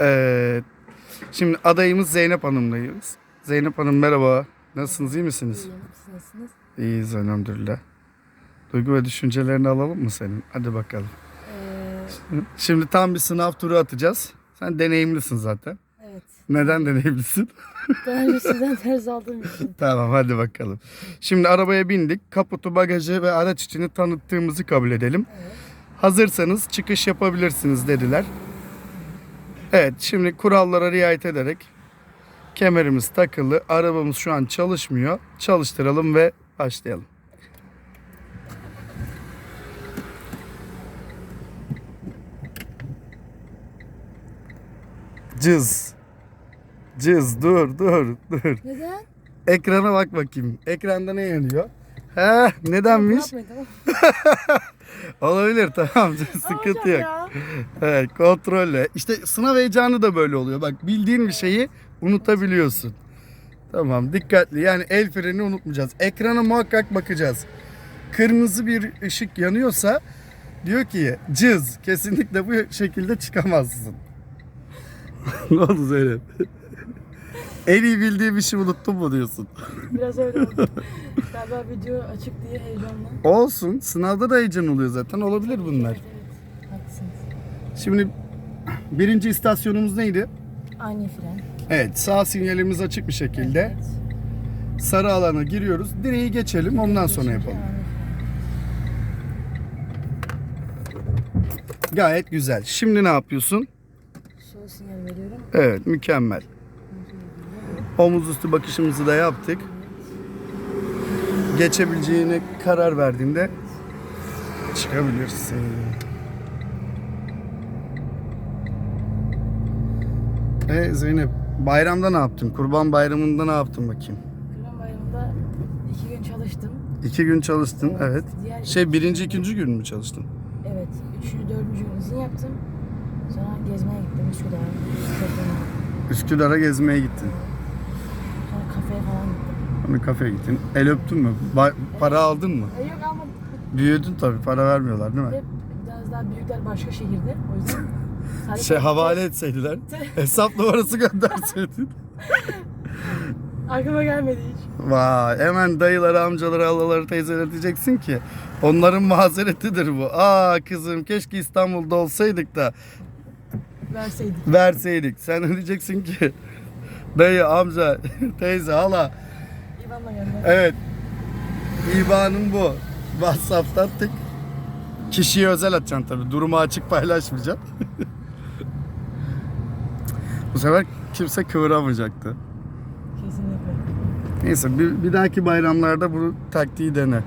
Evet. Şimdi adayımız Zeynep Hanım'dayız. Zeynep Hanım merhaba. Nasılsınız iyi misiniz? İyiyim. Siz nasılsınız? İyiyiz elhamdülillah. Duygu ve düşüncelerini alalım mı senin? Hadi bakalım. Ee, Şimdi tam bir sınav turu atacağız. Sen deneyimlisin zaten. evet. Neden deneyimlisin? Daha önce sizden ders aldığım için. tamam hadi bakalım. Şimdi arabaya bindik. Kaputu, bagajı ve araç içini tanıttığımızı kabul edelim. Evet. Hazırsanız çıkış yapabilirsiniz dediler. Evet şimdi kurallara riayet ederek kemerimiz takılı. Arabamız şu an çalışmıyor. Çalıştıralım ve başlayalım. Cız. Cız dur dur dur. Neden? Ekrana bak bakayım. Ekranda ne yanıyor? He nedenmiş? Yapmayın tamam. Olabilir tamam sıkıntı yok. ya. Evet kontrolle. İşte sınav heyecanı da böyle oluyor. Bak bildiğin bir şeyi unutabiliyorsun. Tamam dikkatli yani el freni unutmayacağız. Ekrana muhakkak bakacağız. Kırmızı bir ışık yanıyorsa diyor ki cız kesinlikle bu şekilde çıkamazsın. ne oldu Zeynep? En iyi bildiğim işi unuttun mu diyorsun? Biraz öyle oldu. Galiba video açık diye heyecanla. Olsun sınavda da heyecan oluyor zaten olabilir bunlar. Evet evet. Haklısınız. Şimdi birinci istasyonumuz neydi? Ani fren. Evet sağ sinyalimiz açık bir şekilde. Evet. Sarı alana giriyoruz. Direği geçelim ondan sonra yapalım. Gayet güzel. Şimdi ne yapıyorsun? Sol sinyal veriyorum. Evet mükemmel. Omuz üstü bakışımızı da yaptık. Geçebileceğine karar verdiğinde çıkabilirsin. E Zeynep bayramda ne yaptın? Kurban bayramında ne yaptın bakayım? Kurban bayramında iki gün çalıştım. İki gün çalıştın Evet. evet. Diğer Şey birinci ikinci gün mü çalıştın? Evet. Üçüncü, dördüncü gün izin yaptım. Sonra gezmeye gittim. Üsküdar'a. Üsküdar'a gezmeye gittin. Falan gittim. Hani kafeye gittin. El öptün mü? Ba- para aldın mı? E, yok almadım. Büyüdün tabii. Para vermiyorlar değil mi? Biraz daha büyükler başka şehirde. O yüzden sadece Şey havale etseydiler. Hesap numarası gönderseydin. Aklıma gelmedi hiç. Vay hemen dayıları, amcaları, halaları, teyzeleri diyeceksin ki onların mazeretidir bu. Aa kızım keşke İstanbul'da olsaydık da Verseydik. verseydik. Sen de diyeceksin ki dayı, amca, teyze, hala İvan'la gönder. evet İBAN'ın bu. WhatsApp'tan tık. Kişiye özel atacaksın tabii. Durumu açık paylaşmayacaksın. bu sefer kimse kıvıramayacaktı. Kesinlikle. Neyse bir, bir dahaki bayramlarda bu taktiği dene.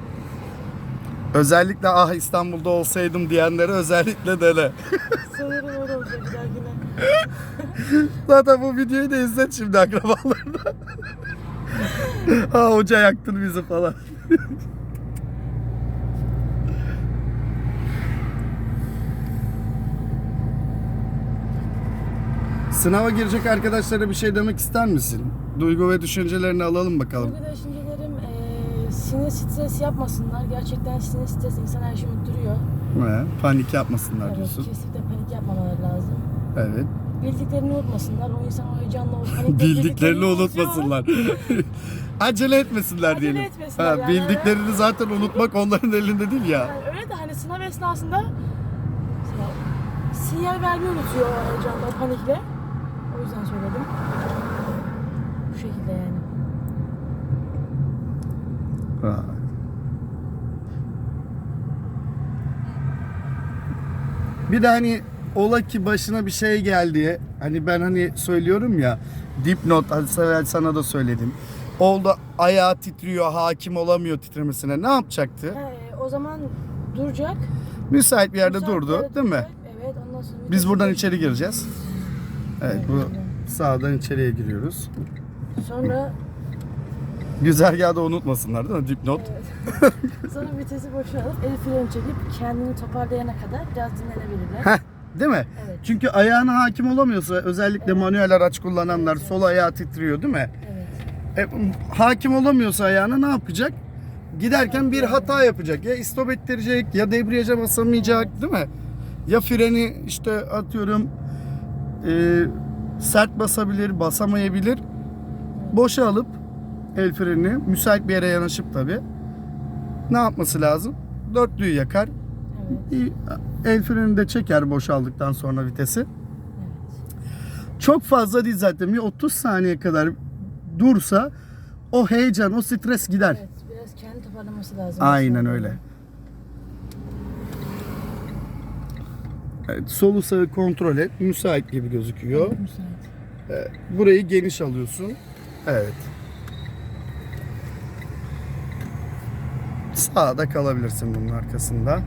Özellikle ah İstanbul'da olsaydım diyenlere özellikle dene. Sanırım öyle olacak bir dahakine. Zaten bu videoyu da izlet şimdi akrabalarına. ha hoca yaktın bizi falan. Sınava girecek arkadaşlara bir şey demek ister misin? Duygu ve düşüncelerini alalım bakalım. Duygu düşüncelerim eee sinir stres yapmasınlar. Gerçekten sinir stres insan her şeyi unutturuyor. He, panik yapmasınlar Evet, diyorsun. kesinlikle panik yapmamaları lazım. Evet. Bildiklerini unutmasınlar. O insan o heyecanla o panikle Bildiklerini unutmasınlar. Acele etmesinler Acele diyelim. etmesinler Ha, yani. bildiklerini zaten unutmak onların elinde değil ya. Yani öyle de hani sınav esnasında mesela sinyal vermeyi unutuyor o heyecanla, o panikle. O yüzden söyledim. Bu şekilde yani. Ha. Bir de hani ola ki başına bir şey geldi. Hani ben hani söylüyorum ya dipnot hadi sever sana da söyledim. Oldu ayağı titriyor hakim olamıyor titremesine ne yapacaktı? He, o zaman duracak. Müsait bir yerde Müsait durdu yerde değil mi? Evet ondan sonra... Biz buradan içeri gireceğiz. Evet Evet, bu sağdan içeriye giriyoruz. Sonra Güzergahı da unutmasınlar değil mi? Dipnot. Evet. Sonra vitesi boşalıp el freni çekip kendini toparlayana kadar biraz dinlenebilirler. Değil mi? Evet. Çünkü ayağına hakim olamıyorsa özellikle Evet. manuel araç kullananlar Evet. sol ayağı titriyor değil mi? Evet. E, hakim olamıyorsa ayağına ne yapacak? Giderken bir hata yapacak. Ya istop ettirecek ya debriyaja basamayacak değil mi? Ya freni işte atıyorum e, sert basabilir, basamayabilir. Boşa alıp el frenini müsait bir yere yanaşıp tabi ne yapması lazım? Dörtlüyü yakar. Evet. El frenini de çeker boşaldıktan sonra vitesi. Çok fazla değil zaten. Bir 30 saniye kadar dursa o heyecan, o stres gider. Evet. Biraz kendi toparlaması lazım. Aynen öyle. Evet, solu sağı kontrol et. Müsait gibi gözüküyor. Müsait. Burayı geniş alıyorsun. Evet. Sağda kalabilirsin bunun arkasında.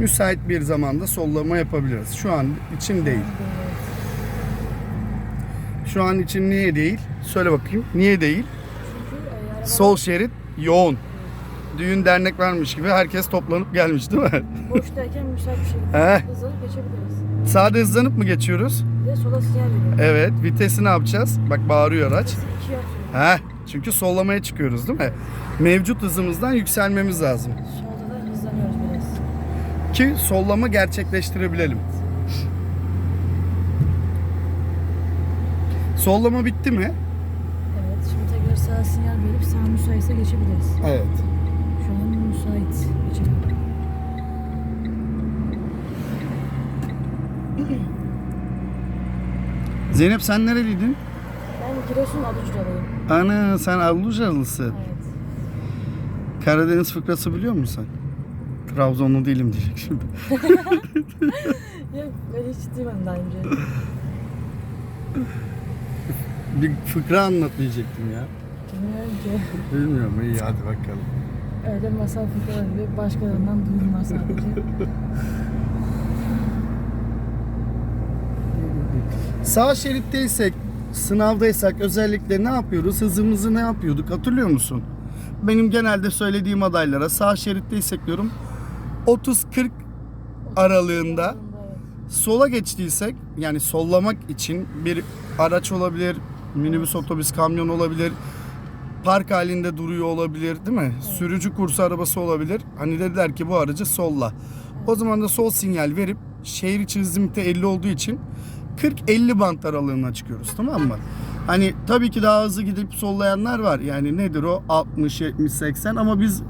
Müsait bir zamanda sollama yapabiliriz. Şu an için değil. Şu an için niye değil? Söyle bakayım. Niye değil? Sol şerit yoğun. Düğün dernek varmış gibi herkes toplanıp gelmiş değil mi? boştayken müsait bir şekilde hızlanıp geçebiliriz. Sağda hızlanıp mı geçiyoruz? Bir de sola sinyal veriyor. Evet. Vitesi ne yapacağız? Bak bağırıyor araç. Heh, çünkü sollamaya çıkıyoruz değil mi? Mevcut hızımızdan yükselmemiz lazım. Solda da hızlanıyoruz biraz. Ki sollama gerçekleştirebilelim. Sollama bitti mi? Evet. Şimdi tekrar sağa sinyal verip sağ müsaitse geçebiliriz. Evet. Şu an müsait. Geçebiliriz. Zeynep sen nereliydin? Ben Giresun Adıcı'dayım. Ana sen Avlucalısı. Evet. Karadeniz fıkrası biliyor musun? Trabzonlu değilim diyecek şimdi. Yok ben hiç duymadım daha önce. Bir fıkra anlat diyecektim ya. Bilmiyorum ki. Bilmiyorum iyi hadi bakalım. Öyle masal fıkraları gibi başkalarından duyulmaz sadece. Sağ şeritteysek, sınavdaysak özellikle ne yapıyoruz? Hızımızı ne yapıyorduk? Hatırlıyor musun? Benim genelde söylediğim adaylara sağ şeritteysek diyorum 30-40 aralığında sola geçtiysek yani sollamak için bir araç olabilir, minibüs, otobüs, kamyon olabilir, park halinde duruyor olabilir değil mi? Sürücü kursu arabası olabilir. Hani dediler ki bu aracı solla. O zaman da sol sinyal verip şehir içi hız limiti 50 olduğu için 40-50 bant aralığına çıkıyoruz tamam mı? Hani tabii ki daha hızlı gidip sollayanlar var. Yani nedir o 60, 70, 80 ama biz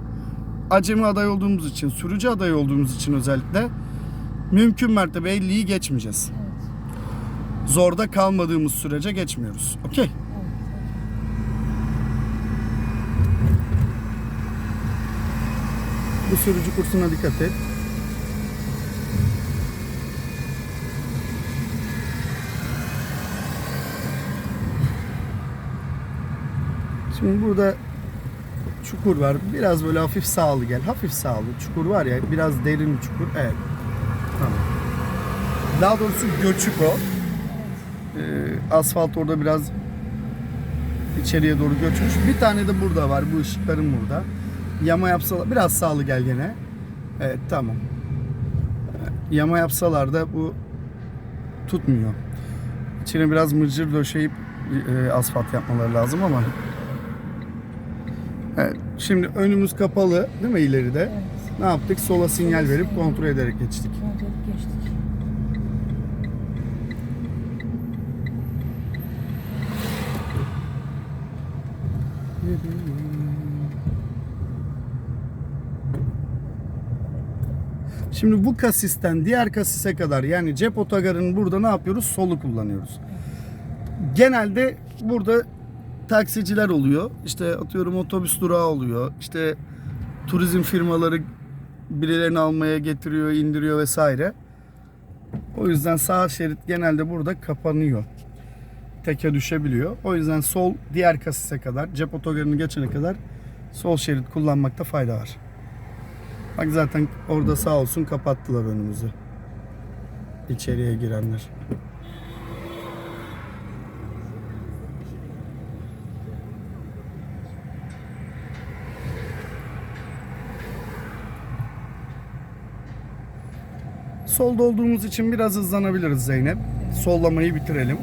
acemi aday olduğumuz için, sürücü aday olduğumuz için özellikle mümkün mertebe 50'yi geçmeyeceğiz. Evet. Zorda kalmadığımız sürece geçmiyoruz. Okey. Evet. Bu sürücü kursuna dikkat et. Şimdi burada çukur var. Biraz böyle hafif sağlı gel. Hafif sağlı. Çukur var ya biraz derin çukur. Evet. Tamam. Daha doğrusu göçük o. Ee, asfalt orada biraz içeriye doğru göçmüş. Bir tane de burada var. Bu ışıkların burada. Yama yapsalar biraz sağlı gel gene. Evet tamam. Yama yapsalar da bu tutmuyor. İçine biraz mırcır döşeyip e, asfalt yapmaları lazım ama. Şimdi önümüz kapalı değil mi ileride? Evet. Ne yaptık? Sola sinyal verip kontrol ederek geçtik. Kontrol edip geçtik. Şimdi bu kasisten diğer kasise kadar yani cep otogarının burada ne yapıyoruz? Solu kullanıyoruz. Genelde burada taksiciler oluyor. İşte atıyorum otobüs durağı oluyor. İşte turizm firmaları birilerini almaya getiriyor, indiriyor vesaire. O yüzden sağ şerit genelde burada kapanıyor. Teke düşebiliyor. O yüzden sol diğer kasise kadar, cep otogarını geçene kadar sol şerit kullanmakta fayda var. Bak zaten orada sağ olsun kapattılar önümüzü. İçeriye girenler. Solda olduğumuz için biraz hızlanabiliriz Zeynep. Sollamayı bitirelim.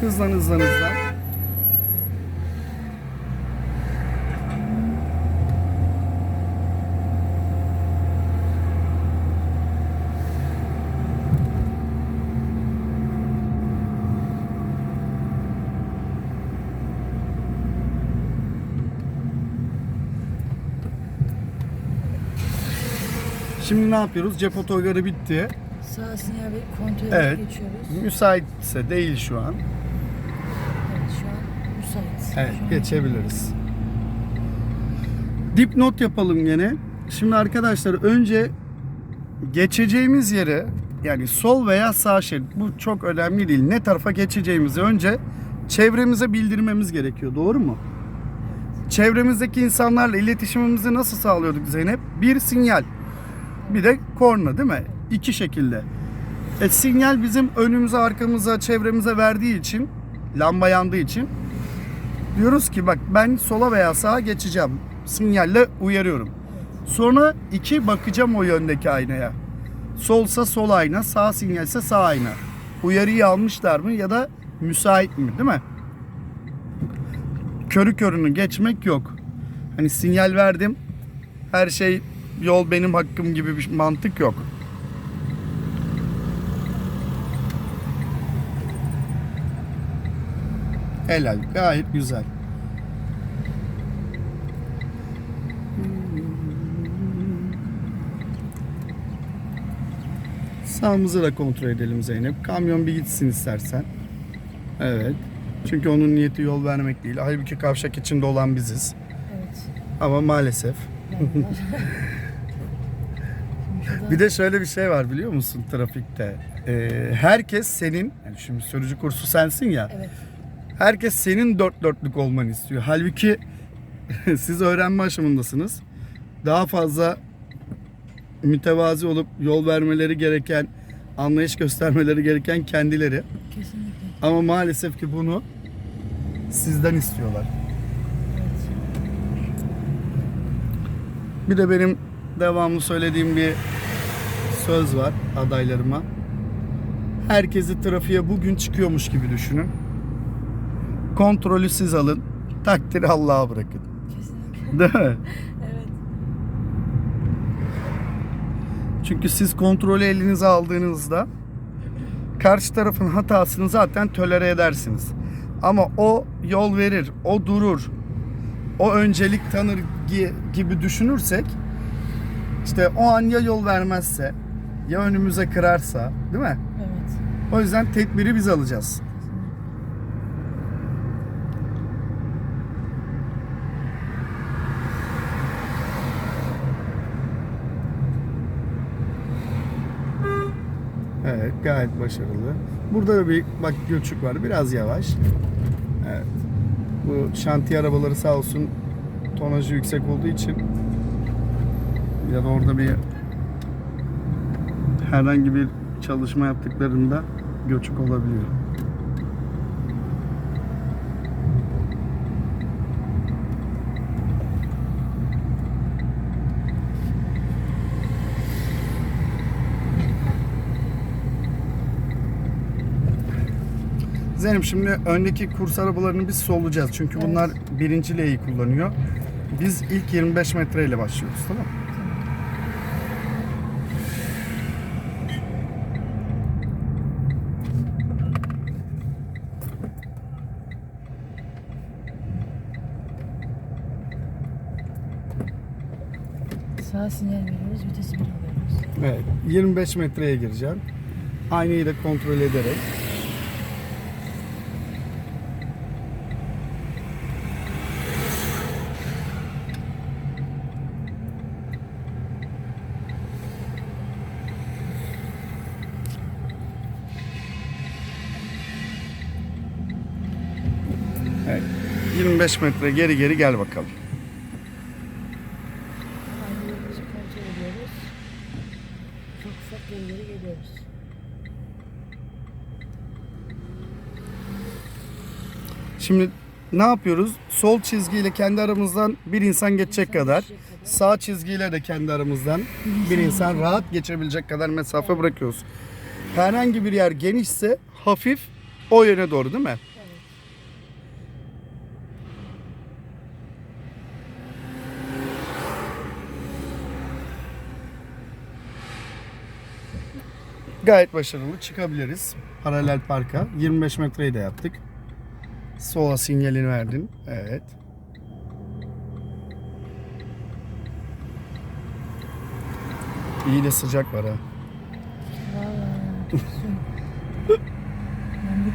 Hızlan hızlan hızlan. Şimdi ne yapıyoruz? Cep otogarı bitti. Sağ sinyal ve kontrol Evet. geçiyoruz. Müsaitse değil şu an. Evet şu an müsait. Evet Şu an- geçebiliriz. Dipnot yapalım gene. Şimdi arkadaşlar önce geçeceğimiz yere yani sol veya sağ şerit bu çok önemli değil. Ne tarafa geçeceğimizi önce çevremize bildirmemiz gerekiyor. Doğru mu? Çevremizdeki insanlarla iletişimimizi nasıl sağlıyorduk Zeynep? Bir sinyal. Bir de korna değil mi? İki şekilde. E, sinyal bizim önümüze, arkamıza, çevremize verdiği için, lamba yandığı için diyoruz ki bak ben sola veya sağa geçeceğim. Sinyalle uyarıyorum. Sonra iki bakacağım o yöndeki aynaya. Solsa sol ayna, sağ sinyalse sağ ayna. Uyarıyı almışlar mı ya da müsait mi değil mi? Körü körünü geçmek yok. Hani sinyal verdim. Her şey yol benim hakkım gibi bir mantık yok. Helal. Gayet güzel. Sağımızı da kontrol edelim Zeynep. Kamyon bir gitsin istersen. Evet. Çünkü onun niyeti yol vermek değil. Halbuki kavşak içinde olan biziz. Evet. Ama maalesef. Yani var. Şimdi şurada- Bir de şöyle bir şey var biliyor musun trafikte? Ee, herkes senin, yani şimdi sürücü kursu sensin ya. Evet. Herkes senin dört dörtlük olmanı istiyor. Halbuki siz öğrenme aşamındasınız. Daha fazla mütevazi olup yol vermeleri gereken, anlayış göstermeleri gereken kendileri. Kesinlikle. Ama maalesef ki bunu sizden istiyorlar. Evet. Bir de benim devamlı söylediğim bir söz var adaylarıma. Herkesi trafiğe bugün çıkıyormuş gibi düşünün. Kontrolü siz alın. Takdiri Allah'a bırakın. Kesinlikle. Değil mi? Evet. Çünkü siz kontrolü elinize aldığınızda karşı tarafın hatasını zaten tolere edersiniz. Ama o yol verir, o durur, o öncelik tanır gi- gibi düşünürsek işte o an ya yol vermezse ya önümüze kırarsa değil mi? Evet. O yüzden tedbiri biz alacağız. Evet gayet başarılı. Burada da bir bak göçük var biraz yavaş. Evet. Bu şantiye arabaları sağ olsun tonajı yüksek olduğu için ya da orada bir herhangi bir çalışma yaptıklarında göçük olabiliyor. Zeynep şimdi öndeki kurs arabalarını biz sollayacağız. Çünkü bunlar birinci L'yi kullanıyor. Biz ilk 25 metreyle başlıyoruz tamam mı? Sağ sinyal veriyoruz. Vitesi bir alıyoruz. Evet. 25 metreye gireceğim. Aynayı da kontrol ederek. Evet. 25 metre geri geri gel bakalım. Aynı yerimizi kontrol ediyoruz. Ufak ufak geri geri geliyoruz. Şimdi ne yapıyoruz? Sol çizgiyle kendi aramızdan bir insan geçecek kadar, sağ çizgiyle de kendi aramızdan bir insan rahat geçebilecek kadar mesafe bırakıyoruz. Herhangi bir yer genişse hafif o yöne doğru değil mi? Gayet başarılı çıkabiliriz. Paralel parka 25 metreyi de yaptık. Sola sinyalini verdin. Evet. İyi de sıcak var ha. Valla. Yandık.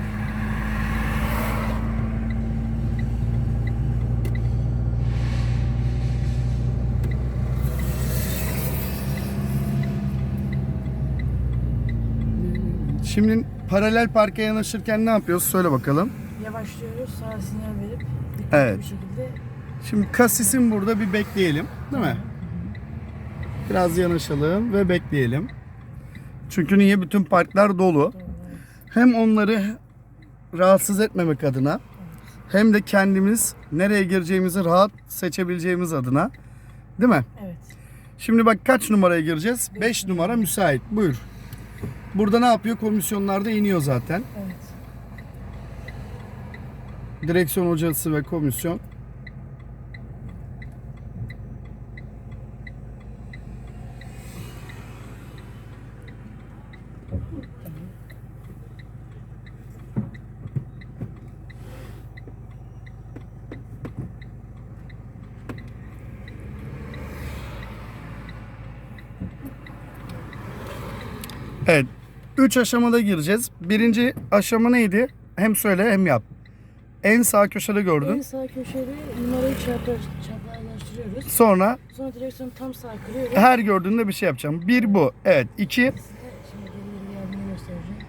Şimdi paralel parka yanaşırken ne yapıyoruz? Söyle bakalım. Yavaşlıyoruz. Sağa sinyal verip Evet. bir şekilde Şimdi kasisin burada bir bekleyelim. Değil mi? Biraz yanaşalım ve bekleyelim. Çünkü niye? Bütün parklar dolu. Hem onları rahatsız etmemek adına hem de kendimiz nereye gireceğimizi rahat seçebileceğimiz adına. Değil mi? Evet. Şimdi bak kaç numaraya gireceğiz? Beş 5 numara müsait. Buyur. Burada ne yapıyor? Komisyonlarda iniyor zaten. Evet. Direksiyon hocası ve komisyon. Evet. 3 aşamada gireceğiz. Birinci aşama neydi? Hem söyle hem yap. En sağ köşede gördün. En sağ köşede numarayı çapraz, çaprazlaştırıyoruz. Sonra Sonra direksiyonu tam sağ kırıyoruz. her gördüğünde bir şey yapacağım. Bir bu. Evet. iki. Size göstereceğim.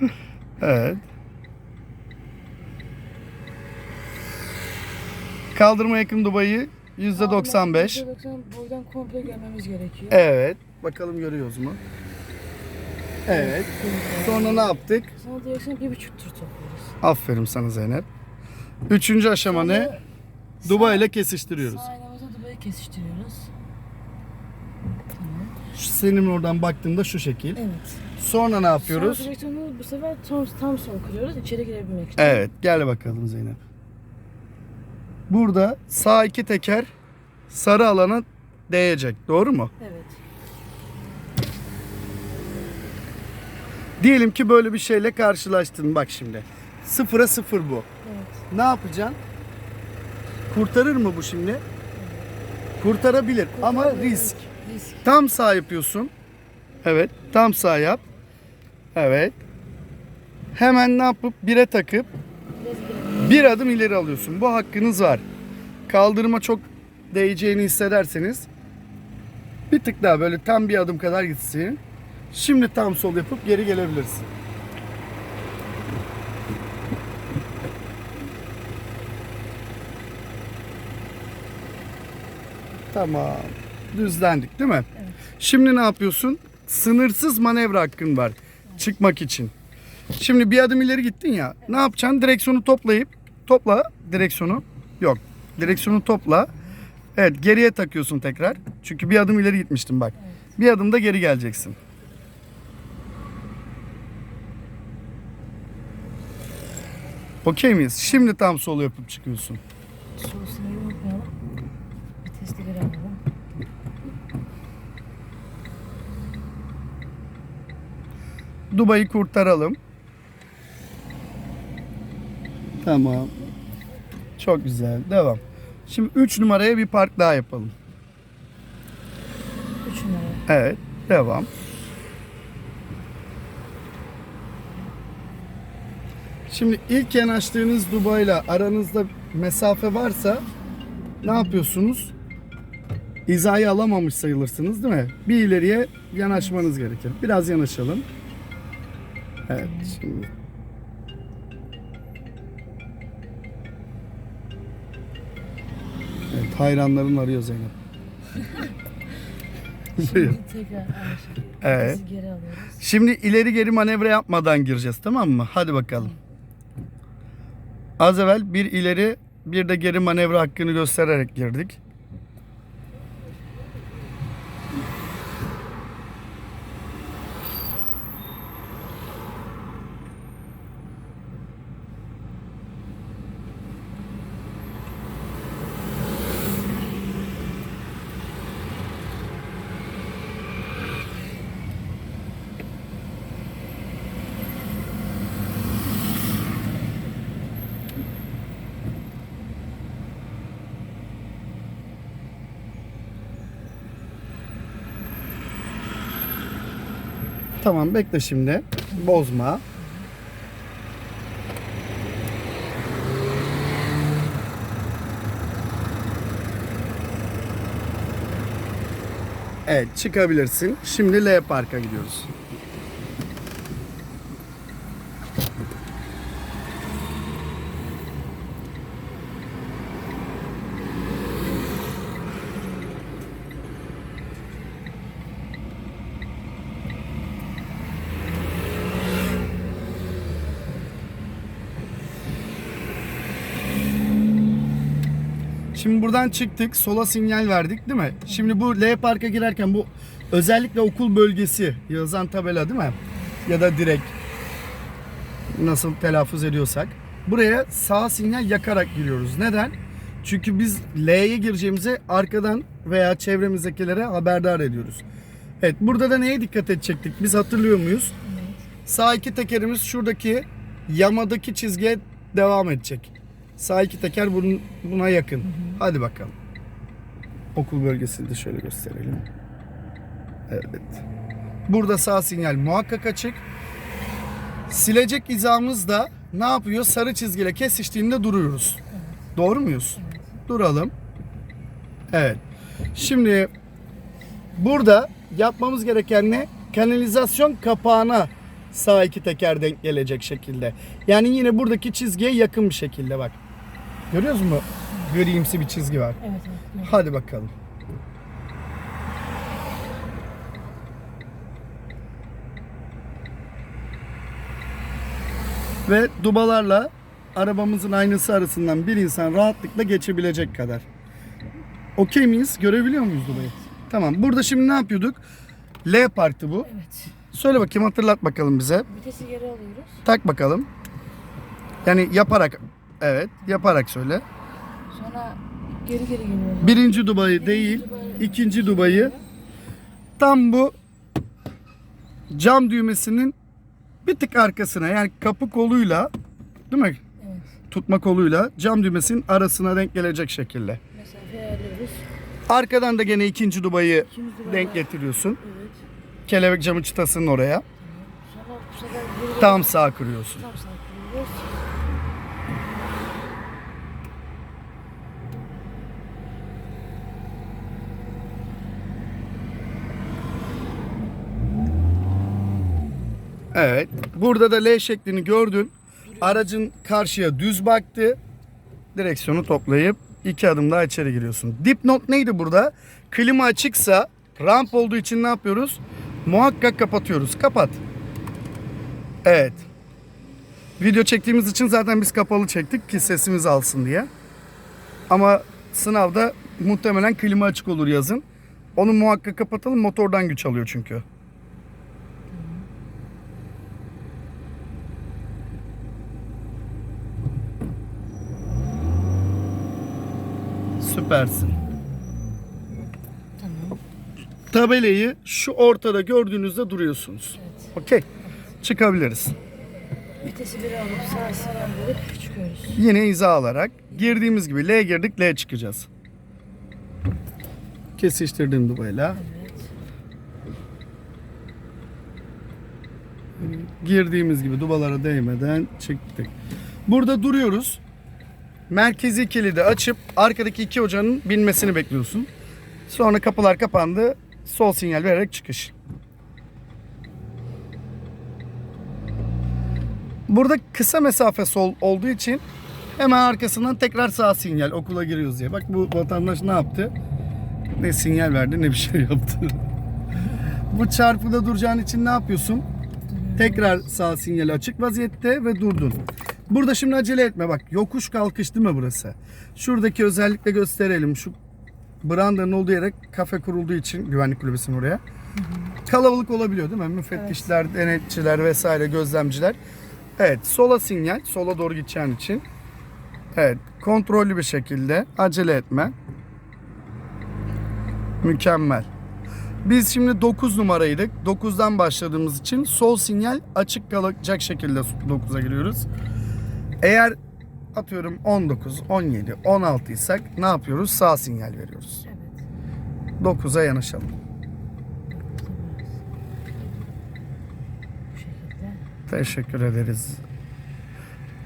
Evet. Kaldırma yakın Dubai'yi %95. %90 boydan komple gelmemiz gerekiyor. Evet. Bakalım görüyoruz mu? Evet. Sonra ne yaptık? Sonra direksiyonu bir buçuk tur topluyoruz. Aferin sana Zeynep. Üçüncü aşama ne? Dubai ile kesiştiriyoruz. Sağ Dubai'yi kesiştiriyoruz. Tamam. Senin oradan baktığında şu şekil. Evet. Sonra ne yapıyoruz? Sonra direksiyonu bu sefer tam, tam son kırıyoruz içeri girebilmek için. Evet, gel bakalım Zeynep. Burada sağ iki teker sarı alana değecek. Doğru mu? Evet. Diyelim ki böyle bir şeyle karşılaştın bak şimdi. Sıfıra sıfır bu. Evet. Ne yapacaksın? Kurtarır mı bu şimdi? Kurtarabilir ama risk. Risk. Tam sağ yapıyorsun. Evet, tam sağ yap. Evet. Hemen ne yapıp bire takıp bir adım ileri alıyorsun. Bu hakkınız var. Kaldırıma çok değeceğini hissederseniz bir tık daha böyle tam bir adım kadar gitsin. Şimdi tam sol yapıp geri gelebilirsin. Tamam. Düzlendik değil mi? Evet. Şimdi ne yapıyorsun? Sınırsız manevra hakkın var çıkmak için. Şimdi bir adım ileri gittin ya. Ne yapacaksın? Direksiyonu toplayıp topla direksiyonu. Yok. Direksiyonu topla. Evet, geriye takıyorsun tekrar. Çünkü bir adım ileri gitmiştin bak. Bir adım da geri geleceksin. Okey miyiz? Şimdi tam sol yapıp çıkıyorsun. Sol sınırı unutmayalım. Vitesli geri alalım. Dubai'yi kurtaralım. Tamam. Çok güzel. Devam. Şimdi 3 numaraya bir park daha yapalım. 3 numara. Evet. Devam. Şimdi ilk yanaştığınız Dubai ile aranızda mesafe varsa ne yapıyorsunuz? İzayı alamamış sayılırsınız değil mi? Bir ileriye yanaşmanız gerekir. Biraz yanaşalım. Evet şimdi. Evet hayranların arıyor Zeynep. Şimdi tekrar. Evet. Geri alıyoruz. Şimdi ileri geri manevra yapmadan gireceğiz tamam mı? Hadi bakalım. Az evvel bir ileri bir de geri manevra hakkını göstererek girdik. Tamam bekle şimdi. Bozma. Evet çıkabilirsin. Şimdi L Park'a gidiyoruz. Şimdi buradan çıktık. Sola sinyal verdik değil mi? Şimdi bu L Park'a girerken bu özellikle okul bölgesi yazan tabela değil mi? Ya da direkt nasıl telaffuz ediyorsak. Buraya sağ sinyal yakarak giriyoruz. Neden? Çünkü biz L'ye gireceğimize arkadan veya çevremizdekilere haberdar ediyoruz. Evet burada da neye dikkat edecektik? Biz hatırlıyor muyuz? Sağ iki tekerimiz şuradaki yamadaki çizgiye devam edecek. Sağ iki teker bunun, buna yakın. Hadi bakalım. Okul bölgesini de şöyle gösterelim. Evet. Burada sağ sinyal muhakkak açık. Silecek hizamız da ne yapıyor? Sarı çizgiyle kesiştiğinde duruyoruz. Doğru muyuz? Duralım. Evet. Şimdi burada yapmamız gereken ne? Kanalizasyon kapağına sağ iki teker denk gelecek şekilde. Yani yine buradaki çizgiye yakın bir şekilde bak. Görüyor musun? Grimsi bir çizgi var. Evet evet. Hadi bakalım. Ve dubalarla arabamızın aynası arasından bir insan rahatlıkla geçebilecek kadar. Okey miyiz? Görebiliyor muyuz dubayı? Tamam. Burada şimdi ne yapıyorduk? L parktı bu. Evet. Söyle bakayım hatırlat bakalım bize. Vitesi geri alıyoruz. Tak bakalım. Yani yaparak evet yaparak söyle. Sonra geri geri geliyoruz. Birinci dubayı değil, ikinci dubayı tam bu cam düğmesinin bir tık arkasına yani kapı koluyla değil mi? Evet. Tutma koluyla cam düğmesinin arasına denk gelecek şekilde. Mesafe ayarlıyoruz. Arkadan da gene ikinci de denk getiriyorsun. Evet. Kelebek camı çıtasının oraya. Sonra bu sefer geri Tam sağ kırıyorsun. tam sağ kırıyoruz. Evet. Burada da L şeklini gördün. Aracın karşıya düz baktı. Direksiyonu toplayıp iki adım daha içeri giriyorsun. Dipnot neydi burada? Klima açıksa ramp olduğu için ne yapıyoruz? Muhakkak kapatıyoruz. Kapat. Evet. Video çektiğimiz için zaten biz kapalı çektik ki sesimiz alsın diye. Ama sınavda muhtemelen klima açık olur yazın. Onu muhakkak kapatalım. Motordan güç alıyor çünkü. Süpersin. Tamam. Tabelayı şu ortada gördüğünüzde duruyorsunuz. Evet. Okey. Çıkabiliriz. Vitesi bir alıp sağ verip çıkıyoruz. Yine hiza alarak girdiğimiz gibi L girdik L çıkacağız. Kesiştirdim dubayla. Girdiğimiz gibi dubalara değmeden çıktık. Burada duruyoruz. Merkezi kilidi açıp arkadaki iki hocanın binmesini bekliyorsun. Sonra kapılar kapandı. Sol sinyal vererek çıkış. Burada kısa mesafe sol olduğu için hemen arkasından tekrar sağ sinyal okula giriyoruz diye. Bak bu vatandaş ne yaptı? Ne sinyal verdi ne bir şey yaptı. bu çarpıda duracağın için ne yapıyorsun? Tekrar sağ sinyal açık vaziyette ve durdun. Burada şimdi acele etme bak. Yokuş kalkış değil mi burası? Şuradaki özellikle gösterelim. Şu brandanın olduğu yere kafe kurulduğu için güvenlik kulübesinin oraya. Kalabalık olabiliyor değil mi? Müfettişler, denetçiler vesaire, gözlemciler. Evet, sola sinyal, sola doğru gideceğin için. Evet, kontrollü bir şekilde acele etme. Mükemmel. Biz şimdi 9 numaraydık. 9'dan başladığımız için sol sinyal açık kalacak şekilde 9'a giriyoruz. Eğer atıyorum 19, 17, 16 isek ne yapıyoruz? Sağ sinyal veriyoruz. Evet. 9'a yanaşalım. Teşekkür ederiz.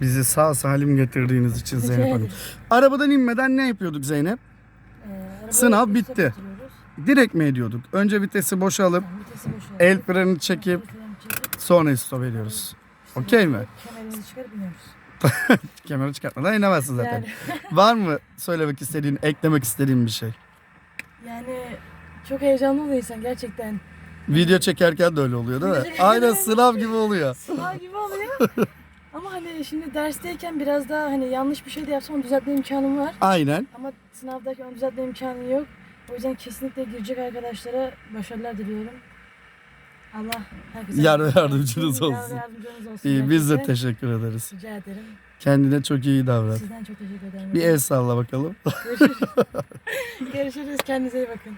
Bizi sağ salim getirdiğiniz için Zeynep Hanım. Arabadan inmeden ne yapıyorduk Zeynep? Ee, Sınav bitti. Direkt mi ediyorduk? Önce vitesi boşalıp Tamam, vitesi boşaltıp, el freni çekip çekip, sonra stop ediyoruz. Okey mi? Kemerimizi çıkarıp iniyoruz. Kemeri çıkartmadan inemezsin zaten. Yani, Var mı söylemek istediğin, eklemek istediğin bir şey? yani çok heyecanlı oluyor insan gerçekten. Video çekerken de öyle oluyor değil mi? Aynen sınav gibi oluyor. Sınav gibi oluyor. Ama hani şimdi dersteyken biraz daha hani yanlış bir şey de yapsam düzeltme imkanım var. Aynen. Ama sınavdaki düzeltme imkanı yok. O yüzden kesinlikle girecek arkadaşlara başarılar diliyorum. Allah herkese Yar yardımcınız olsun. yardımcınız olsun. İyi biz de teşekkür ederiz. Rica ederim. Kendine çok iyi davran. Sizden çok teşekkür ederim. Bir el salla bakalım. Görüşürüz. Görüşürüz. Kendinize iyi bakın.